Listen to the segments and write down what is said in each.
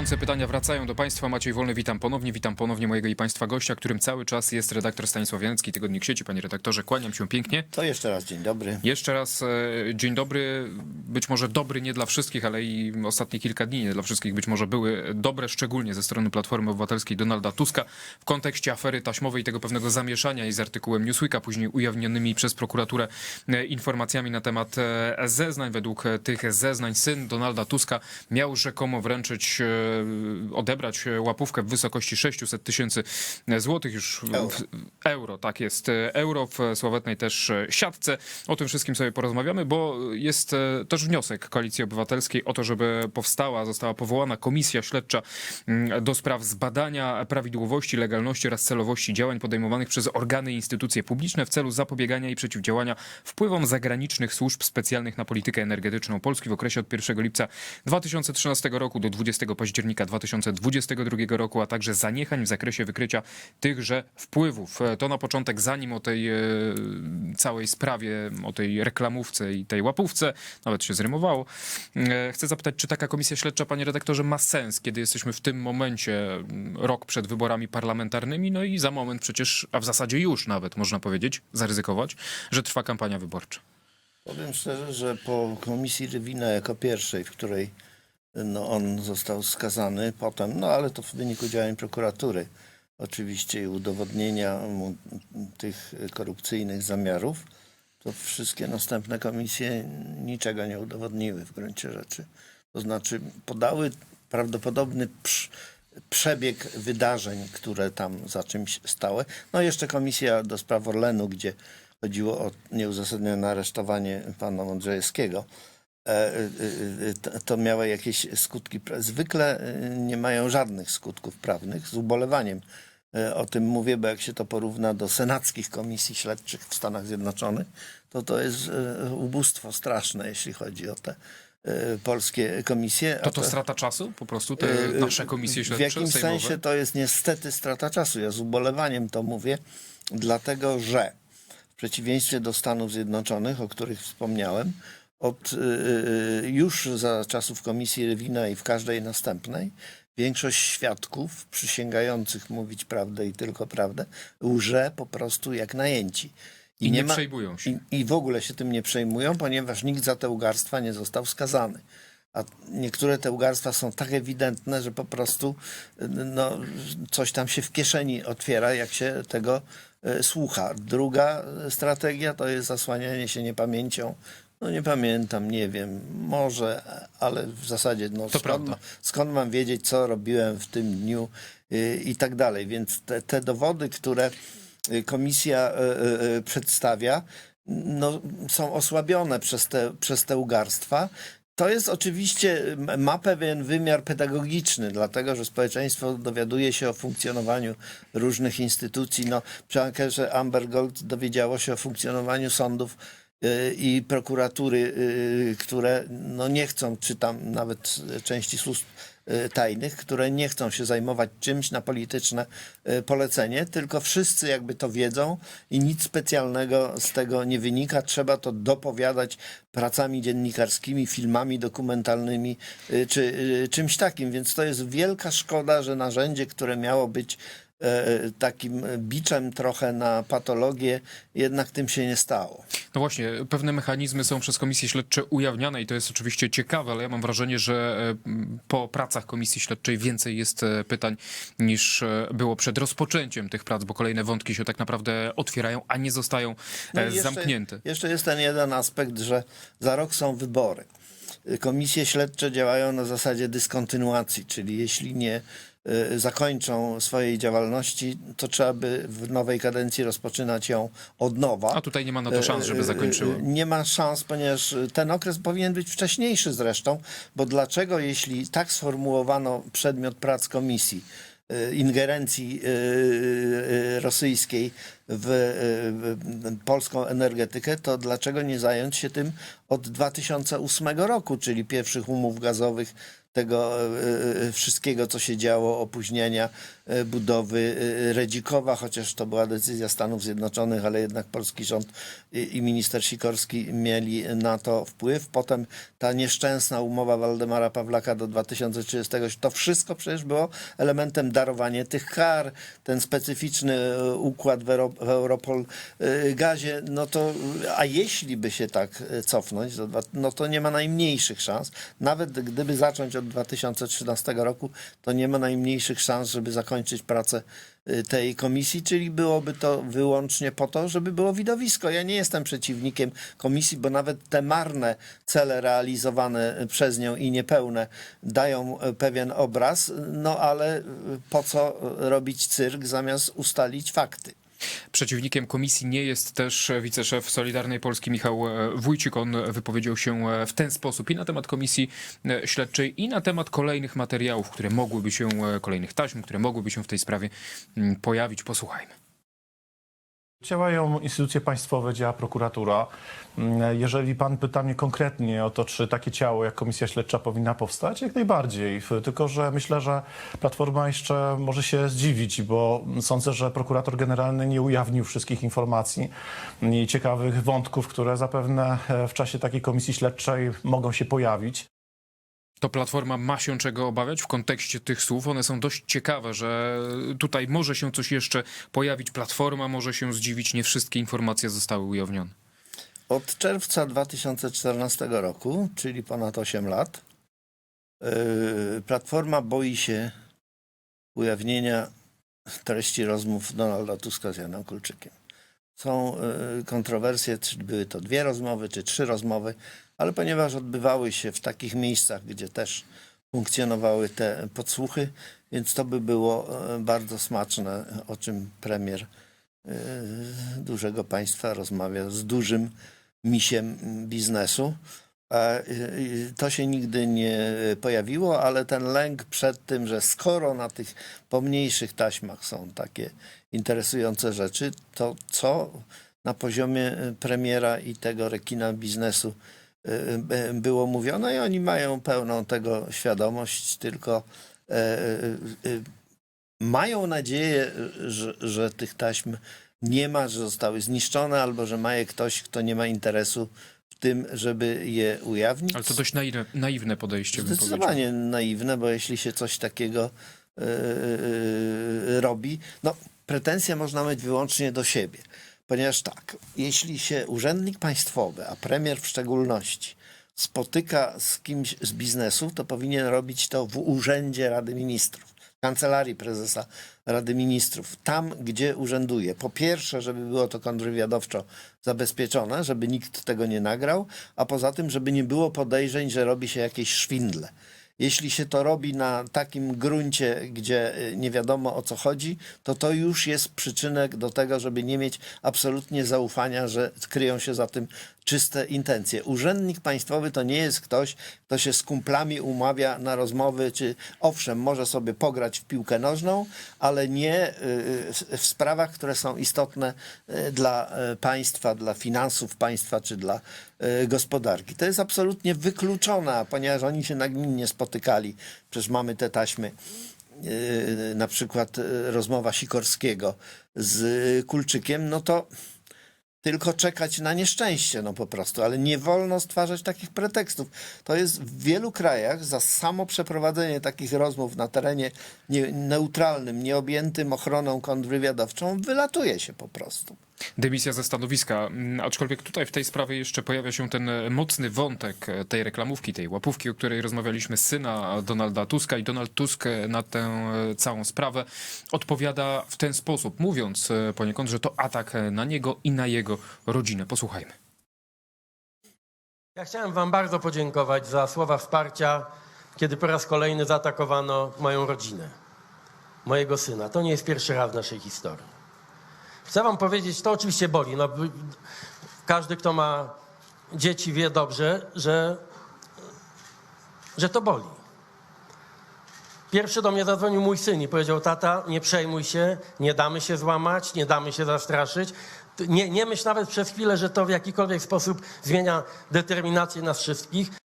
Gorące pytania wracają do Państwa. Maciej Wolny, witam ponownie. Witam ponownie mojego i Państwa gościa, którym cały czas jest redaktor Stanisław Janicki, Tygodnik Sieci. Panie redaktorze, kłaniam się pięknie. To jeszcze raz dzień dobry. Jeszcze raz e, dzień dobry. Być może dobry nie dla wszystkich, ale i ostatnie kilka dni nie dla wszystkich być może były dobre, szczególnie ze strony Platformy Obywatelskiej Donalda Tuska w kontekście afery taśmowej, tego pewnego zamieszania i z artykułem Newsweeka, później ujawnionymi przez prokuraturę e, informacjami na temat e, zeznań. Według tych zeznań syn Donalda Tuska miał rzekomo wręczyć, odebrać e, łapówkę w wysokości 600 tysięcy złotych już Euro. w, euro, tak jest. Euro w sławetnej też siatce. O tym wszystkim sobie porozmawiamy, bo jest e, też wniosek Koalicji Obywatelskiej o to, żeby powstała, została powołana komisja śledcza mm, do spraw zbadania prawidłowości, legalności oraz celowości działań podejmowanych przez organy i instytucje publiczne w celu zapobiegania i przeciwdziałania wpływom zagranicznych służb specjalnych na politykę energetyczną Polski w okresie od 1 lipca 2013 roku do 20 października 2022 roku, a także zaniechań w zakresie wykrycia tychże wpływów. E, To na początek, zanim o tej e, całej sprawie, o tej reklamówce i tej łapówce, nawet się zrymowało, e, chcę zapytać, czy taka komisja śledcza, panie redaktorze, ma sens, kiedy jesteśmy w tym momencie, m, rok przed wyborami parlamentarnymi, no i za moment przecież, a w zasadzie już nawet, można powiedzieć, zaryzykować, że trwa kampania wyborcza. Powiem szczerze, że po komisji Rywina jako pierwszej, w której no, on został skazany potem, no ale to w wyniku działań prokuratury oczywiście i udowodnienia mu tych korupcyjnych zamiarów, to wszystkie następne komisje niczego nie udowodniły w gruncie rzeczy. To znaczy podały prawdopodobny prz- przebieg wydarzeń, które tam za czymś stały. No jeszcze komisja do spraw Orlenu, gdzie chodziło o nieuzasadnione aresztowanie pana Mądrzejewskiego. E, e, e, to- miało jakieś skutki. Zwykle nie mają żadnych skutków prawnych. Z ubolewaniem o tym mówię, bo jak się to porówna do senackich komisji śledczych w Stanach Zjednoczonych, to to jest ubóstwo straszne, jeśli chodzi o te polskie komisje. To to strata czasu po prostu, te nasze komisje w śledcze jakimś sejmowe? sensie to jest niestety strata czasu. Ja z ubolewaniem to mówię, dlatego że w przeciwieństwie do Stanów Zjednoczonych, o których wspomniałem, od, y, y, już za czasów Komisji Rewina i w każdej następnej, większość świadków przysięgających mówić prawdę i tylko prawdę łże po prostu jak najęci. I nie przejmują się. I, I w ogóle się tym nie przejmują, ponieważ nikt za te ugarstwa nie został skazany. A niektóre te ugarstwa są tak ewidentne, że po prostu no, coś tam się w kieszeni otwiera, jak się tego słucha. Druga strategia to jest zasłanianie się niepamięcią. No nie pamiętam, nie wiem, może, ale w zasadzie no, skąd, ma, skąd mam wiedzieć, co robiłem w tym dniu y, i tak dalej. Więc te, te dowody, które y, komisja y, y, przedstawia, no, są osłabione przez te, przez te ugarstwa. To jest oczywiście, ma pewien wymiar pedagogiczny, dlatego że społeczeństwo dowiaduje się o funkcjonowaniu różnych instytucji. No, przy ankerze Amber Gold dowiedziało się o funkcjonowaniu sądów i prokuratury, y, które no nie chcą, czy tam nawet części służb y, tajnych, które nie chcą się zajmować czymś na polityczne y, polecenie, tylko wszyscy jakby to wiedzą i nic specjalnego z tego nie wynika. Trzeba to dopowiadać pracami dziennikarskimi, filmami dokumentalnymi czy czymś takim. Więc to jest wielka szkoda, że narzędzie, które miało być takim biczem trochę na patologię, jednak tym się nie stało. No właśnie, pewne mechanizmy są przez komisje śledcze ujawniane i to jest oczywiście ciekawe, ale ja mam wrażenie, że e, po pracach komisji śledczej więcej jest e, pytań niż e, było przed rozpoczęciem tych prac, bo kolejne wątki się tak naprawdę otwierają, a nie zostają No e, jeszcze- zamknięte. Jeszcze jest ten jeden aspekt, że za rok są wybory. Komisje śledcze działają na zasadzie dyskontynuacji, czyli jeśli nie y, zakończą swojej działalności, to trzeba by w nowej kadencji rozpoczynać ją od nowa. A tutaj nie ma na to szans, żeby e, zakończyło. e, Nie ma szans, ponieważ ten okres powinien być wcześniejszy zresztą, bo dlaczego, jeśli tak sformułowano przedmiot prac komisji, ingerencji e, e, rosyjskiej w polską energetykę, to dlaczego nie zająć się tym od 2008 roku, czyli pierwszych umów gazowych tego e, e, wszystkiego, co się działo, opóźnienia e, budowy e, Redzikowa, chociaż to była decyzja Stanów Zjednoczonych, ale jednak polski rząd i, minister Sikorski mieli na to wpływ. Potem ta nieszczęsna umowa Waldemara Pawlaka do 2030, to wszystko przecież było elementem darowania tych kar, ten specyficzny e, układ w, w Europol e, gazie, no to, a jeśli by się tak e, cofnąć, no to nie ma najmniejszych szans. Nawet gdyby zacząć od 2013 roku, to nie ma najmniejszych szans, żeby zakończyć pracę y, tej komisji, czyli byłoby to wyłącznie po to, żeby było widowisko. Ja nie jestem przeciwnikiem komisji, bo nawet te marne cele realizowane przez nią i niepełne dają y, pewien obraz, no ale y, po co robić cyrk zamiast ustalić fakty? Przeciwnikiem komisji nie jest też wiceszef Solidarnej Polski Michał e, Wójcik. On wypowiedział się e, w ten sposób i na temat komisji e, śledczej, i na temat kolejnych materiałów, które mogłyby się, kolejnych taśm, które mogłyby się w tej sprawie mm, pojawić. Posłuchajmy. Działają instytucje państwowe, działa prokuratura. Mm, Jeżeli pan pyta mnie konkretnie o to, czy takie ciało jak komisja śledcza powinna powstać, jak najbardziej. Tylko, że myślę, że Platforma jeszcze może się zdziwić, bo sądzę, że prokurator generalny nie ujawnił wszystkich informacji i ciekawych wątków, które zapewne e, w czasie takiej komisji śledczej mogą się pojawić. To Platforma ma się czego obawiać w kontekście tych słów. One są dość ciekawe, że tutaj może się coś jeszcze pojawić. Platforma może się zdziwić, nie wszystkie informacje zostały ujawnione. Od czerwca 2014 roku, czyli ponad 8 lat, yy, Platforma boi się ujawnienia treści rozmów Donalda Tuska z Janem Kulczykiem. Są yy, kontrowersje, czy były to dwie rozmowy, czy trzy rozmowy, ale ponieważ odbywały się w takich miejscach, gdzie też funkcjonowały te podsłuchy, więc to by było e, bardzo smaczne, o czym premier e, dużego państwa rozmawia z dużym misiem biznesu. E, To się nigdy nie pojawiło, ale ten lęk przed tym, że skoro na tych pomniejszych taśmach są takie interesujące rzeczy, to co na poziomie premiera i tego rekina biznesu było mówione i oni mają pełną tego świadomość, tylko e, e, e, mają nadzieję, że, że tych taśm nie ma, że zostały zniszczone, albo że ma je ktoś, kto nie ma interesu w tym, żeby je ujawnić. Ale to dość naiwne, naiwne podejście. Zdecydowanie naiwne, bo jeśli się coś takiego robi, no pretensje można mieć wyłącznie do siebie. Ponieważ tak, jeśli się urzędnik państwowy, a premier w szczególności, spotyka z kimś z biznesu, to powinien robić to w urzędzie Rady Ministrów, kancelarii prezesa Rady Ministrów, tam gdzie urzęduje. Po pierwsze, żeby było to kontrwywiadowczo zabezpieczone, żeby nikt tego nie nagrał, a poza tym, żeby nie było podejrzeń, że robi się jakieś szwindle. Jeśli się to robi na takim gruncie, gdzie y, nie wiadomo o co chodzi, to to już jest przyczynek do tego, żeby nie mieć absolutnie zaufania, że kryją się za tym czyste intencje. Urzędnik państwowy to nie jest ktoś, kto się z kumplami umawia na rozmowy, czy owszem, może sobie pograć w piłkę nożną, ale nie y, w, w sprawach, które są istotne y, dla y, państwa, dla finansów państwa, czy dla y, gospodarki. To jest absolutnie wykluczone, a ponieważ oni się nagminnie spotykali, przecież mamy te taśmy, y, na przykład y, rozmowa Sikorskiego z y, Kulczykiem, no to tylko czekać na nieszczęście, no po prostu, ale nie wolno stwarzać takich pretekstów. To jest w wielu krajach za samo przeprowadzenie takich rozmów na terenie nie, neutralnym, nieobjętym ochroną kontrwywiadowczą, wylatuje się po prostu. Dymisja ze stanowiska. Mm, Aczkolwiek tutaj w tej sprawie jeszcze pojawia się ten e, mocny wątek e, tej reklamówki, tej łapówki, o której rozmawialiśmy, syna Donalda Tuska. I Donald Tusk e, na tę e, całą sprawę odpowiada w ten sposób, mówiąc e, poniekąd, że to atak e, na niego i na jego rodzinę. Posłuchajmy. Ja chciałem Wam bardzo podziękować za słowa wsparcia, kiedy po raz kolejny zaatakowano moją rodzinę, mojego syna. To nie jest pierwszy raz w naszej historii. Chcę Wam powiedzieć, to oczywiście boli. No, każdy, kto ma dzieci, wie dobrze, że, że to boli. Pierwszy do mnie zadzwonił mój syn i powiedział: Tata, nie przejmuj się, nie damy się złamać, nie damy się zastraszyć. Nie, nie myśl nawet przez chwilę, że to w jakikolwiek sposób zmienia determinację nas wszystkich.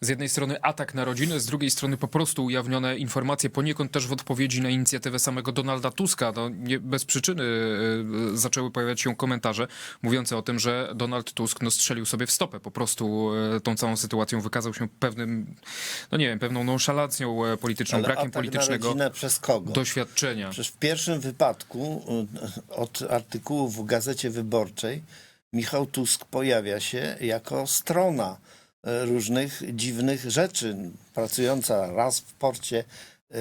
Z jednej strony atak na rodzinę, z drugiej strony po prostu ujawnione informacje, poniekąd też w odpowiedzi na inicjatywę samego Donalda Tuska. No, nie bez przyczyny e, zaczęły pojawiać się komentarze mówiące o tym, że Donald Tusk no, strzelił sobie w stopę. Po prostu e, tą całą sytuacją wykazał się pewnym, no nie wiem, pewną nonszalancją e, polityczną, Ale brakiem politycznego doświadczenia. Przecież w pierwszym wypadku y, od artykułu w Gazecie Wyborczej Michał Tusk pojawia się jako strona y, różnych dziwnych rzeczy, pracująca raz w porcie y,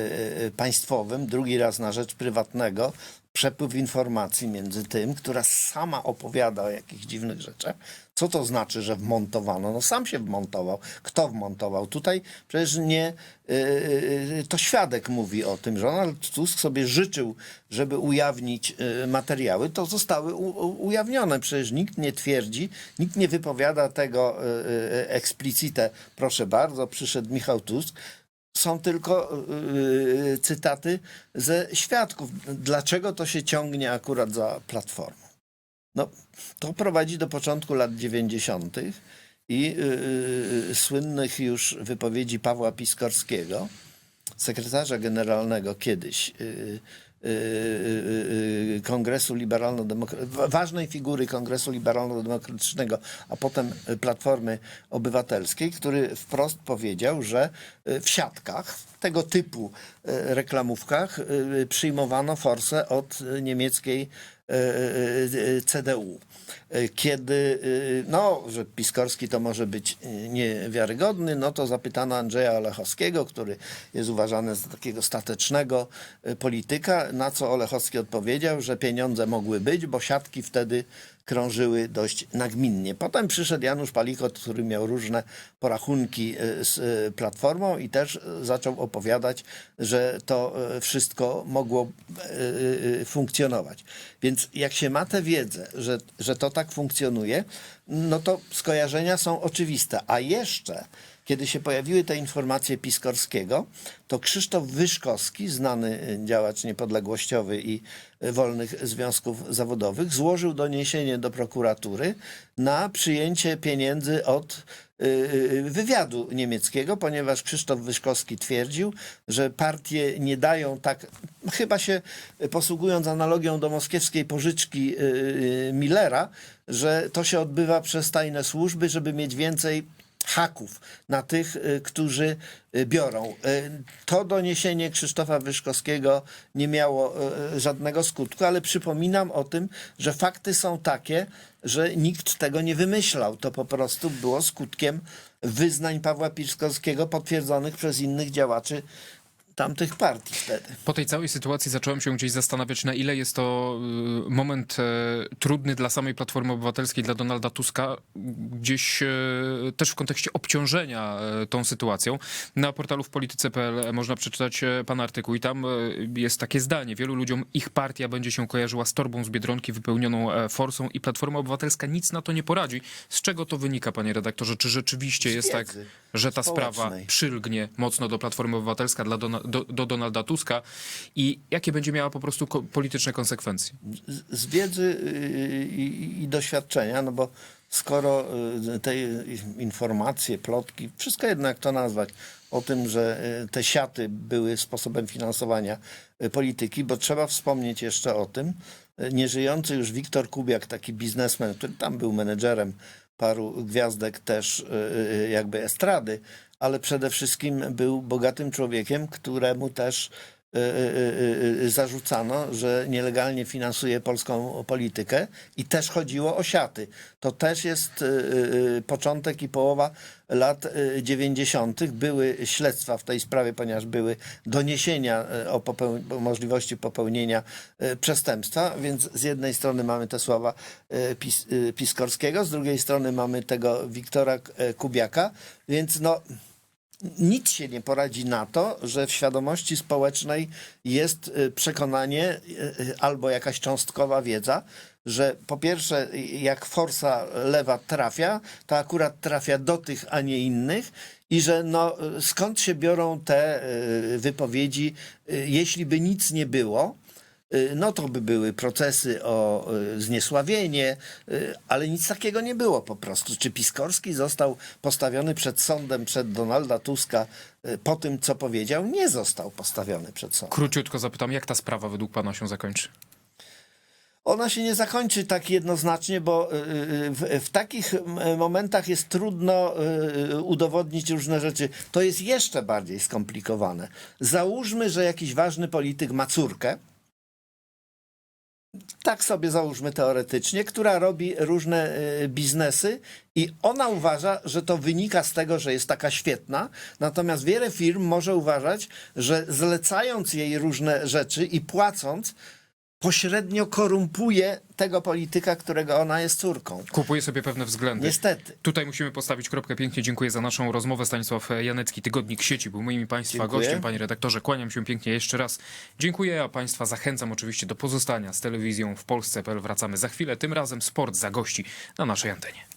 y, państwowym, drugi raz na rzecz prywatnego. Przepływ informacji między tym, która sama opowiada o jakichś dziwnych rzeczach. Co to znaczy, że wmontowano? No sam się wmontował. Kto wmontował? Tutaj przecież nie y, y, to świadek mówi o tym, że Donald Tusk sobie życzył, żeby ujawnić y, materiały, to zostały u, u, ujawnione. Przecież nikt nie twierdzi, nikt nie wypowiada tego y, y, explicite. Proszę bardzo, przyszedł Michał Tusk. Są tylko y, cytaty ze świadków. Dlaczego to się ciągnie akurat za platformą? No, to prowadzi do początku lat 90. i yy, słynnych już wypowiedzi Pawła Piskorskiego, sekretarza generalnego kiedyś yy, yy, yy, Kongresu Liberalno-Demokratycznego, ważnej figury Kongresu Liberalno-Demokratycznego, a potem Platformy Obywatelskiej, który wprost powiedział, że y, w siatkach, tego typu y, reklamówkach y, przyjmowano forsę od y, niemieckiej CDU. E, Kiedy, e, no, że Piskorski to może być e, niewiarygodny, no to zapytano Andrzeja Olechowskiego, który jest uważany za takiego statecznego polityka, na co Olechowski odpowiedział, że pieniądze mogły być, bo siatki wtedy krążyły dość nagminnie. Potem przyszedł Janusz Palikot, który miał różne porachunki z Platformą i też zaczął opowiadać, że to wszystko mogło funkcjonować. Więc jak się ma tę wiedzę, że, że to tak funkcjonuje, no to skojarzenia są oczywiste. A jeszcze, kiedy się pojawiły te informacje Piskorskiego, to Krzysztof Wyszkowski, znany e, działacz niepodległościowy i e, wolnych związków zawodowych, złożył doniesienie do prokuratury na przyjęcie pieniędzy od y, wywiadu niemieckiego, ponieważ Krzysztof Wyszkowski twierdził, że partie nie dają tak, chyba się posługując analogią do moskiewskiej pożyczki y, y, Millera, że to się odbywa przez tajne służby, żeby mieć więcej haków na tych, y, którzy y, biorą. Y, To doniesienie Krzysztofa Wyszkowskiego nie miało żadnego skutku, ale przypominam o tym, że fakty są takie, że nikt tego nie wymyślał. To po prostu było skutkiem wyznań Pawła Piskowskiego potwierdzonych przez innych działaczy tamtych partii wtedy. Po tej całej sytuacji zacząłem się gdzieś zastanawiać, na ile jest to y, moment e, trudny dla samej Platformy Obywatelskiej, dla Donalda Tuska, gdzieś e, też w kontekście obciążenia e, tą sytuacją. Na portalu w polityce.pl można przeczytać pan artykuł i tam jest takie zdanie. Wielu ludziom ich partia będzie się kojarzyła z torbą z Biedronki wypełnioną forsą i Platforma Obywatelska nic na to nie poradzi. Z czego to wynika, panie redaktorze? Czy rzeczywiście jest tak, że ta sprawa przylgnie mocno do Platformy Obywatelska, dla Dona, do, do Donalda Tuska i jakie będzie miała po prostu ko- polityczne konsekwencje? z- z wiedzy y, i, i doświadczenia, no bo skoro y, te informacje, plotki, wszystko jedno jak to nazwać, o tym, że y, te siaty były sposobem finansowania polityki, bo trzeba wspomnieć jeszcze o tym, nieżyjący już Wiktor Kubiak, taki biznesmen, który tam był menedżerem paru gwiazdek też y, y, jakby estrady, ale przede wszystkim był bogatym człowiekiem, któremu też y, y, y, y, zarzucano, że nielegalnie finansuje polską politykę i też chodziło o siaty. To też jest y, y, początek i połowa lat y, 90. Były śledztwa w tej sprawie, ponieważ były doniesienia y, o, popeł- możliwości popełnienia y, przestępstwa, więc z jednej strony mamy te słowa y, Pis, y, Piskorskiego, z drugiej strony mamy tego Wiktora y, Kubiaka, więc no nic się nie poradzi na to, że w świadomości społecznej jest y, przekonanie y, y, albo jakaś cząstkowa wiedza, że po pierwsze, jak forsa lewa trafia, to akurat trafia do tych, a nie innych. I że no, skąd się biorą te wypowiedzi, jeśli by nic nie było, no to by były procesy o y, zniesławienie, y, ale nic takiego nie było po prostu. Czy Piskorski został postawiony przed sądem, przed Donalda Tuska y, po tym, co powiedział? Nie został postawiony przed sądem. Króciutko zapytam, jak ta sprawa według pana się zakończy? Ona się nie zakończy tak jednoznacznie, bo y, y, w, w takich momentach jest trudno y, udowodnić różne rzeczy. To jest jeszcze bardziej skomplikowane. Załóżmy, że jakiś ważny polityk ma córkę. Tak sobie załóżmy teoretycznie, która robi różne y, biznesy i ona uważa, że to wynika z tego, że jest taka świetna. Natomiast wiele firm może uważać, że zlecając jej różne rzeczy i płacąc, pośrednio korumpuje tego polityka, którego ona jest córką. Kupuje sobie pewne względy. Niestety. Tutaj musimy postawić kropkę. Pięknie dziękuję za naszą rozmowę. Stanisław Janecki, Tygodnik Sieci, był moim Państwa Dziękuję. gościem. Panie redaktorze, kłaniam się pięknie jeszcze raz. Dziękuję, a Państwa zachęcam oczywiście do pozostania z telewizją w Polsce.pl. Wracamy za chwilę. Tym razem sport zagości na naszej antenie.